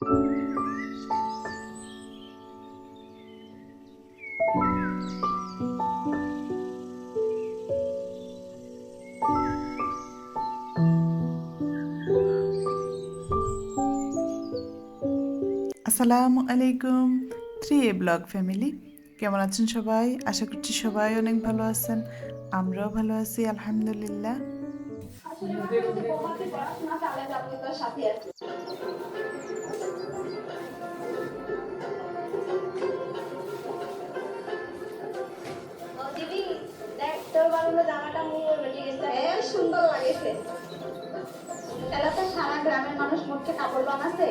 আসসালামু আলাইকুম থ্রি এ blog family. কেমন আছেন সবাই? আশা করছি সবাই অনেক ভালো আছেন। আমরাও ভালো আছি, আলহামদুলিল্লাহ। দিদি দেখ তোর বানানো জামাটা মুখ বেটে গেছে হ্যাঁ সুন্দর লাগেছে। তাহলে সারা গ্রামের মানুষ মোটকে কাপড় বানাছে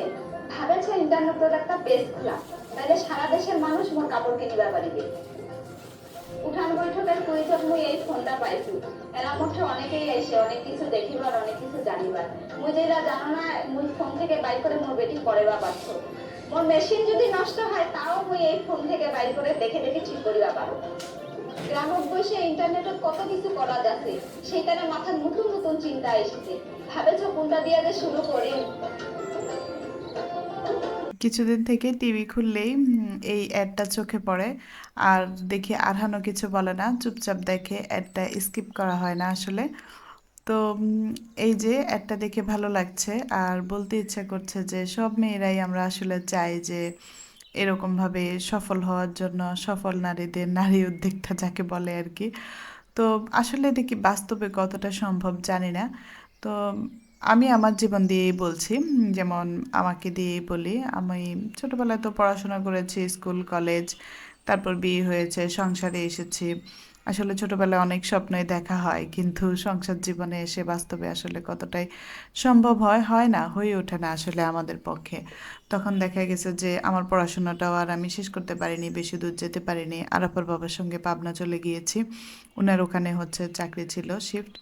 ভাবেছে ইন্টারনেটের একটা পেজ খোলা তাহলে সারা দেশের মানুষ মোর কাপড় কিনিবা পারিবে উঠান বৈঠকের কুইজত মুই এই ফোনটা পাইছি। এরা মধ্যে অনেকেই আইসে অনেক কিছু দেখিবার অনেক কিছু জানিবার। মুই যেটা জানো না মুই ফোন থেকে বাই করে মোর বেটি পড়েবা পারছ। মোর মেশিন যদি নষ্ট হয়, তাও মুই এই ফোন থেকে বাইর করে দেখে দেখে ঠিক করিবা পারো গ্রামক বসে ইন্টারনেটত কত কিছু করা যাচ্ছে, সেইখানে মাথার নতুন নতুন চিন্তা এসেছে। ভাবেছ কোনটা দিয়ে যে শুরু করি? কিছুদিন থেকে টিভি খুললেই এই অ্যাডটা চোখে পড়ে। আর দেখি আরহানো কিছু বলে না, চুপচাপ দেখে অ্যাডটা স্কিপ করা হয় না আসলে। তো এই যে একটা দেখে ভালো লাগছে। আর বলতে ইচ্ছা করছে যে সব মেয়েরাই আমরা আসলে চাই যে এরকমভাবে সফল হওয়ার জন্য সফল নারীদের নারী উদ্যোক্তা যাকে বলে আর কি। তো আসলে কি বাস্তবে কতটা সম্ভব জানি না। তো, আমি আমার জীবন দিয়েই বলছি, যেমন আমাকে দিয়েই বলি। আমি ছোটোবেলায় তো পড়াশোনা করেছি, স্কুল, কলেজ, তারপর বিয়ে হয়েছে, সংসারে এসেছি। আসলে ছোটবেলায় অনেক স্বপ্নই দেখা হয়, কিন্তু সংসার জীবনে এসে বাস্তবে আসলে কতটাই সম্ভব হয় হয় না, হয়ে ওঠে না আসলে আমাদের পক্ষে। তখন দেখা গেছে যে আমার পড়াশোনাটাও আর আমি শেষ করতে পারিনি, বেশি দূর যেতে পারিনি। আরাপর বাবার সঙ্গে পাবনা চলে গিয়েছি। ওনার ওখানে হচ্ছে চাকরি ছিল শিফট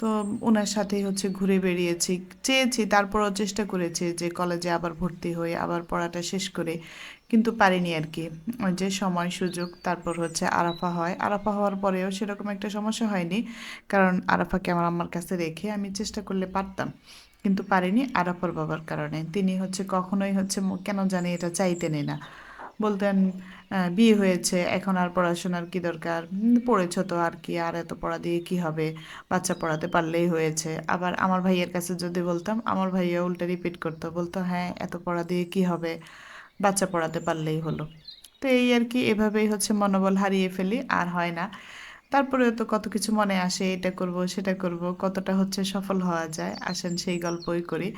তো ওনার সাথেই হচ্ছে ঘুরে বেরিয়েছি চেয়েছি, তারপরও চেষ্টা করেছি যে কলেজে আবার ভর্তি হয়ে আবার পড়াটা শেষ করে। কিন্তু পারিনি আর কি। যে সময়, সুযোগ, তারপর হচ্ছে আরাফা হয়। আরাফা হওয়ার পরেও সেরকম একটা সমস্যা হয়নি। কারণ আরাফাকে আমার আমার কাছে রেখে আমি চেষ্টা করলে পারতাম। কিন্তু পারিনি আরাফার বাবার কারণে। তিনি হচ্ছে কখনোই হচ্ছে কেন জানি এটা চাইতেনই না। বলতেন বিয়ে হয়েছে, এখন আর পড়াশোনার কি দরকার? পড়েছ তো আর কি, আর এত পড়া দিয়ে কি হবে? বাচ্চা পড়াতে পারলেই হয়েছে। আবার আমার ভাইয়ের কাছে যদি বলতাম, আমার ভাইয়া উল্টা রিপিট করতো, বলতো হ্যাঁ এত পড়া দিয়ে কি হবে? বাচ্চা পড়াতে পারলেই হলো। তো এই আর কি, এভাবেই হচ্ছে মনোবল হারিয়ে ফেলি, আর হয় না। তারপরেও তো কত কিছু মনে আসে এটা করব সেটা করব কতটা হচ্ছে সফল হওয়া যায় আসেন সেই গল্পই করি।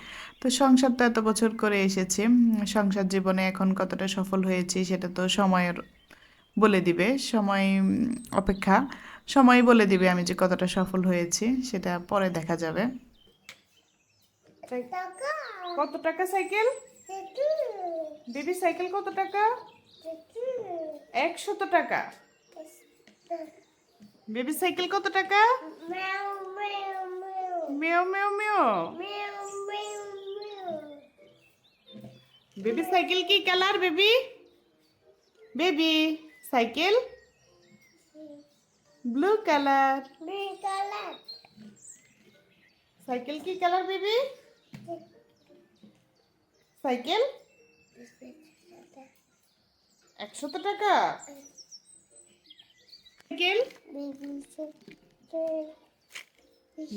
তো সংসার তো এত বছর করে এসেছি সংসার জীবনে এখন কতটা সফল হয়েছি সেটা তো সময়ের বলে দিবে সময় অপেক্ষা সময় বলে দিবে আমি যে কতটা সফল হয়েছি সেটা পরে দেখা যাবে। কত টাকা সাইকেল? বেবি সাইকেল কত টাকা? একশত টাকা। বেবি সাইকেল কত টাকা? Meow meow meow. Baby cycle কি colour baby? Baby cycle? Blue colour. Cycle কি কালার বেবি? সাইকেল? একশত টাকা? Cycle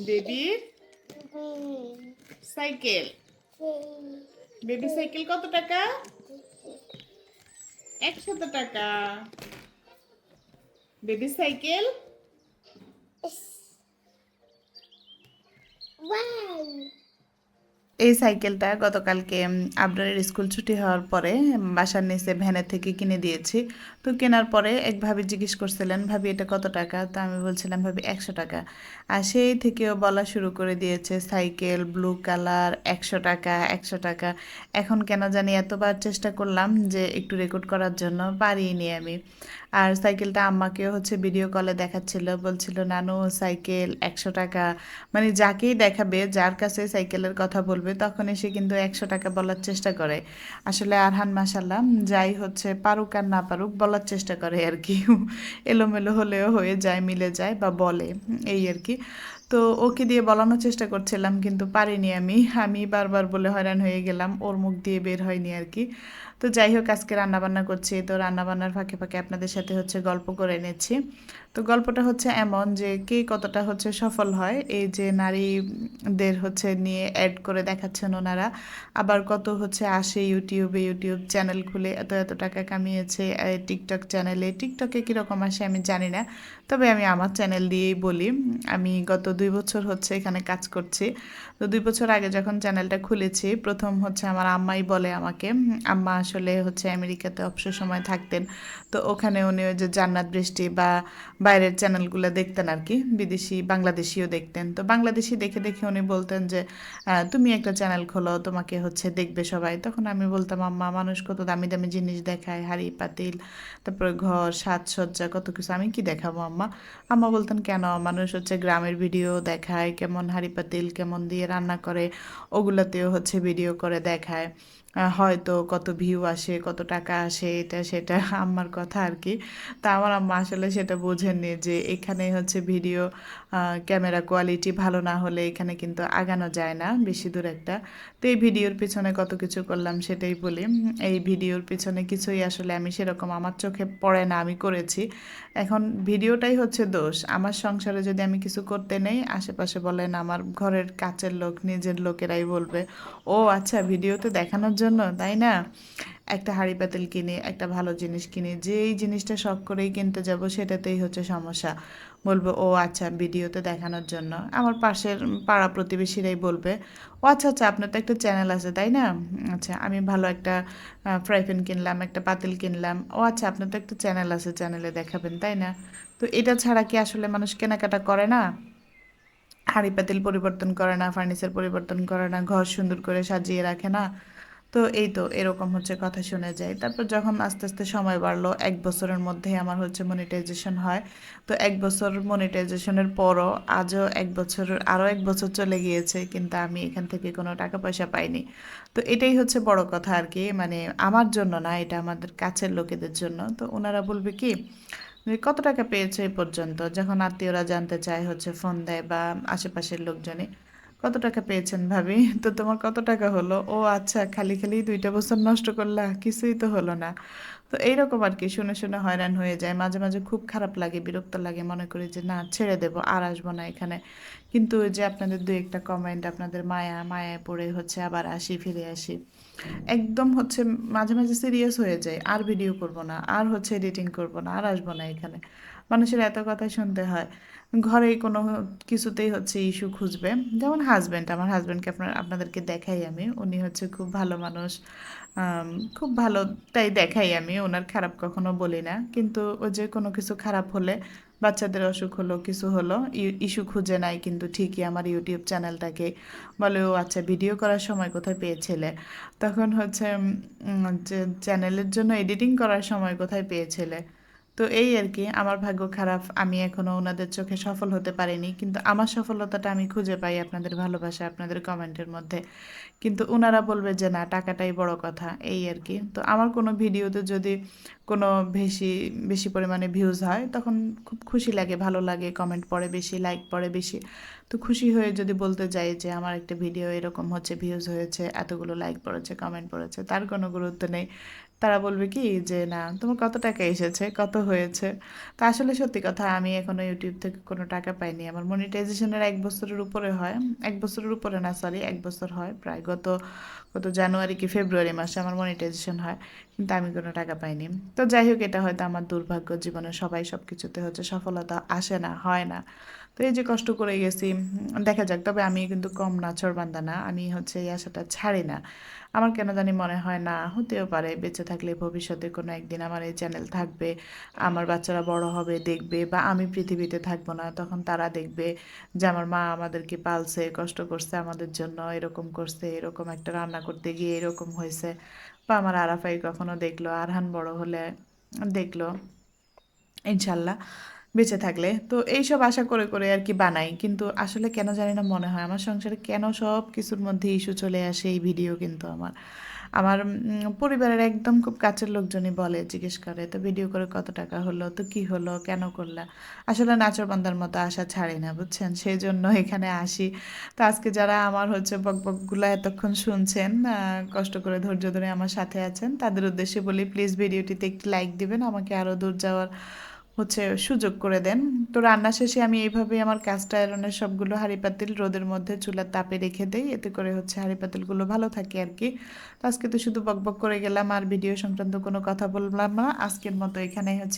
baby cycle baby cycle কত টাকা? একশত টাকা। বেবি সাইকেল এই সাইকেলটা গতকালকে আবরারের স্কুল ছুটি হওয়ার পরে বাসার নিচে ভ্যানের থেকে কিনে দিয়েছি। তো কেনার পরে এক ভাবি জিজ্ঞেস করছিলেন, ভাবি, এটা কত টাকা? তো আমি বলছিলাম, ভাবি, একশো টাকা। আর সেই থেকেও বলা শুরু করে দিয়েছে, সাইকেল, ব্লু কালার, একশো টাকা একশো টাকা। এখন কেন জানি এতবার চেষ্টা করলাম যে একটু রেকর্ড করার জন্য পারিনি আমি। আর সাইকেলটা আম্মাকেও হচ্ছে ভিডিও কলে দেখাচ্ছিল, বলছিল, নানু, সাইকেল একশো টাকা। মানে যাকেই দেখাবে, যার কাছে সাইকেলের কথা বলবে তখন সে কিন্তু একশো টাকা বলার চেষ্টা করে। আসলে আরহান মাসাল্লাহ যাই হচ্ছে পারুক আর না পারুক, বলার চেষ্টা করে আর কি। এলোমেলো হলেও হয়ে যায়, মিলে যায় বা বলে, এই আর কি। তো ওকে দিয়ে বলানোর চেষ্টা করছিলাম, কিন্তু পারিনি আমি। আমি বারবার বলে হয়রান হয়ে গেলাম, ওর মুখ দিয়ে বের হয়নি আর কি। তো যাই হোক, আজকে রান্নাবান্না করছি। তো রান্নাবান্নার ফাঁকে ফাঁকে আপনাদের সাথে হচ্ছে গল্প করে নিচ্ছি। তো গল্পটা হচ্ছে এমন যে, কে কতটা হচ্ছে সফল হয়, এই যে নারীদের হচ্ছে নিয়ে অ্যাড করে দেখাচ্ছেন ওনারা। আবার কত হচ্ছে আসে ইউটিউবে ইউটিউব চ্যানেল খুলে, এত এত টাকা কামিয়েছে টিকটক চ্যানেলে টিকটকে কীরকম আসে আমি জানি না, তবে আমি আমার চ্যানেল দিয়েই বলি। আমি গত দুই বছর হচ্ছে এখানে কাজ করছি। তো দুই বছর আগে যখন চ্যানেলটা খুলেছি, প্রথম হচ্ছে আমার আম্মাই বলে আমাকে, আম্মা আসলে হচ্ছে আমেরিকাতে অবসর সময় থাকতেন। তো ওখানে উনি ওই যে জান্নাত বৃষ্টি বা বাইরের চ্যানেলগুলো দেখতেন আর কি, বিদেশি, বাংলাদেশিও দেখতেন। তো বাংলাদেশি দেখে দেখে উনি বলতেন যে তুমি একটা চ্যানেল খোলো, তোমাকে হচ্ছে দেখবে সবাই। তখন আমি বলতাম, আম্মা, মানুষ কত দামি দামি জিনিস দেখায়, হাড়ি, পাতিল, তারপরে ঘর, সাজসজ্জা, কত কিছু। আমি কি দেখাবো আম্মা? আম্মা বলতেন, কেন? মানুষ হচ্ছে গ্রামের ভিডিও দেখায়, কেমন হাড়ি, পাতিল, কেমন দিয়ে রান্না করে ওগুলোতেও হচ্ছে ভিডিও করে দেখায়। হয়তো কত ভিউ আসে, কত টাকা আসে, এটা সেটা আম্মার কথা আর কি তা আমার আম্মা আসলে সেটা বোঝেননি যে এখানে হচ্ছে ভিডিও ক্যামেরা কোয়ালিটি ভালো না হলে এখানে কিন্তু আগানো যায় না, বেশি দূর একটা। তো এই ভিডিওর পিছনে কত কিছু করলাম সেটাই বলি। এই ভিডিওর পিছনে কিছুই আসলে আমি সেরকম আমার চোখে পড়ে না, আমি করেছি। এখন ভিডিওটাই হচ্ছে দোষ। আমার সংসারে যদি আমি কিছু করতে নেই, আশেপাশে বলেন আমার ঘরের কাছের লোক, নিজের লোকেরাই বলবে, ও আচ্ছা ভিডিওতে দেখানোর জন্য, তাই না? একটা হাঁড়ি পাতিল কিনি, একটা ভালো জিনিস কিনি, যেই জিনিসটা শখ করেই কিনতে যাব সেটাতেই হচ্ছে সমস্যা। বলবে, ও আচ্ছা ভিডিওতে দেখানোর জন্য। আমার পাশের পাড়া প্রতিবেশীরাই বলবে, ও আচ্ছা আচ্ছা আপনার তো একটা চ্যানেল আছে, তাই না? আচ্ছা আমি ভালো একটা ফ্রাই প্যান কিনলাম, একটা পাতিল কিনলাম, ও আচ্ছা আপনার তো একটা চ্যানেল আছে, চ্যানেলে দেখাবেন, তাই না? তো এটা ছাড়া কি আসলে মানুষ কেনাকাটা করে না? হাঁড়ি পাতিল পরিবর্তন করে না, ফার্নিচার পরিবর্তন করে না, ঘর সুন্দর করে সাজিয়ে রাখে না? তো এই তো এরকম হচ্ছে কথা শুনে যায়। তারপর যখন আস্তে আস্তে সময় বাড়লো, এক বছরের মধ্যেই আমার হচ্ছে মনিটাইজেশন হয়। তো এক বছর মনিটাইজেশনের পরও আজও এক বছর, আরও এক বছর চলে গিয়েছে, কিন্তু আমি এখান থেকে কোনো টাকা পয়সা পাইনি। তো এটাই হচ্ছে বড় কথা আর কি মানে আমার জন্য না, এটা আমাদের কাছের লোকেদের জন্য। তো ওনারা বলবে কি কত টাকা পেয়েছে এই পর্যন্ত? যখন আত্মীয়রা জানতে চায়, হচ্ছে ফোন দেয় বা আশেপাশের লোকজনে কত টাকা পেয়েছেন ভাবি? তো তোমার কত টাকা হলো? ও আচ্ছা খালি খালি দুইটা বছর নষ্ট করলা, কিছুই তো হলো না। তো এইরকম আর কি, শুনে শুনে হয়রান হয়ে যায়। মাঝে মাঝে খুব খারাপ লাগে, বিরক্ত লাগে মনে করি যে, না, ছেড়ে দেব, আর আসব না এখানে। কিন্তু যে আপনাদের দু একটা কমেন্ট আপনাদের মায়া মায়া পড়ে হচ্ছে আবার আসি, ফিরে আসি। একদম হচ্ছে মাঝে মাঝে সিরিয়াস হয়ে যায় আর ভিডিও করব না, আর হচ্ছে এডিটিং করব না, আর আসব না এখানে। মানুষের এত কথা শুনতে হয়। ঘরেই কোনো কিছুতেই হচ্ছে ইস্যু খুঁজবে। যেমন হাজব্যান্ড আমার হাজব্যান্ডকে আপনার, আপনাদেরকে দেখাই আমি। উনি হচ্ছে খুব ভালো মানুষ। খুব ভালো তাই দেখাই আমি। ওনার খারাপ কখনো বলি না। কিন্তু ওই যে কোনো কিছু খারাপ হলে বাচ্চাদের অসুখ হলো, কিছু হলো ইস্যু খুঁজে নাই কিন্তু ঠিকই আমার ইউটিউব চ্যানেলটাকে। বলে, ও আচ্ছা ভিডিও করার সময় কোথায় পেয়েছিলে? তখন হচ্ছে চ্যানেলের জন্য এডিটিং করার সময় কোথায় পেয়েছিলে? তো এই আর কি, আমার ভাগ্য খারাপ, আমি এখনও ওনাদের চোখে সফল হতে পারিনি, কিন্তু আমার সফলতাটা আমি খুঁজে পাই আপনাদের ভালোবাসা, আপনাদের কমেন্টের মধ্যে। কিন্তু ওনারা বলবে যে, না, টাকাটাই বড় কথা। এই আর কি। তো আমার কোনো ভিডিওতে যদি কোনো বেশি বেশি পরিমাণে ভিউজ হয়, তখন খুব খুশি লাগে, ভালো লাগে কমেন্ট পড়ে বেশি লাইক পড়ে বেশি। তো খুশি হয়ে যদি বলতে যাই যে আমার একটা ভিডিও এরকম হচ্ছে ভিউজ হয়েছে, এতগুলো লাইক পড়েছে কমেন্ট পড়েছে, তার কোনো গুরুত্ব নেই। তারা বলবে কি যে, না, তোমার কত টাকা এসেছে, কত হয়েছে? তা আসলে সত্যি কথা, আমি এখনও ইউটিউব থেকে কোনো টাকা পাইনি। আমার মনিটাইজেশনের এক বছরের উপরে হয়, এক বছরের উপরে না সরি এক বছর হয়। প্রায় গত গত জানুয়ারি কি ফেব্রুয়ারি মাসে আমার মনিটাইজেশন হয়, কিন্তু আমি কোনো টাকা পাইনি। তো যাই হোক, এটা হয়তো আমার দুর্ভাগ্য জীবনে সবাই সব কিছুতে হচ্ছে সফলতা আসে না, হয় না। তো এই যে কষ্ট করে গেছি, দেখা যাক। তবে আমি কিন্তু কম নাচর বান্দা না, আমি হচ্ছে এই আশাটা ছাড়ি না। আমার কেন জানি মনে হয় না, হতেও পারে বেঁচে থাকলে ভবিষ্যতে কোনো একদিন আমার এই চ্যানেল থাকবে, আমার বাচ্চারা বড় হবে, দেখবে বা আমি পৃথিবীতে থাকব না, তখন তারা দেখবে যে আমার মা আমাদেরকে পালছে, কষ্ট করছে আমাদের জন্য, এরকম করছে, এরকম একটা রান্না করতে গিয়ে এরকম হয়েছে। বা আমার আরাফাই কখনো দেখল, আরহান বড় হলে দেখল, ইনশাল্লাহ। বেঁচে থাকলে। তো এইসব আশা করে করে আর কি বানাই। কিন্তু আসলে কেন জানি না মনে হয়। আমার সংসারে কেন সব কিছুর মধ্যে ইস্যু চলে আসে এই ভিডিও কিন্তু আমার। আমার পরিবারের একদম খুব কাছের লোকজনই বলে, জিজ্ঞেস করে, তো ভিডিও করে কত টাকা হলো? তো কি হলো? কেন করলা? আসলে নাচরবান্দার মতো আশা ছাড়ি না, বুঝছেন? সেই জন্য এখানে আসি। তো আজকে যারা আমার হচ্ছে বকবকগুলো এতক্ষণ শুনছেন কষ্ট করে ধৈর্য ধরে আমার সাথে আছেন, তাদের উদ্দেশ্যে বলি প্লিজ ভিডিওটিতে একটি লাইক দিবেন, আমাকে আরও দূর যাওয়ার হচ্ছে সুযোগ করে দেন। তো রান্না শেষে আমি এইভাবে আমার কাস্ট আয়রনের সবগুলো হাঁড়ি পাতিল রোদের মধ্যে চুলার তাপে রেখে দেই। এতে করে হচ্ছে হাঁড়ি পাতিলগুলো ভালো থাকে আর কি। তো আজকে তো শুধু বকবক করে গেলাম, আর ভিডিও সংক্রান্ত কোনো কথা বললাম না। আজকের মতো এখানেই হচ্ছে।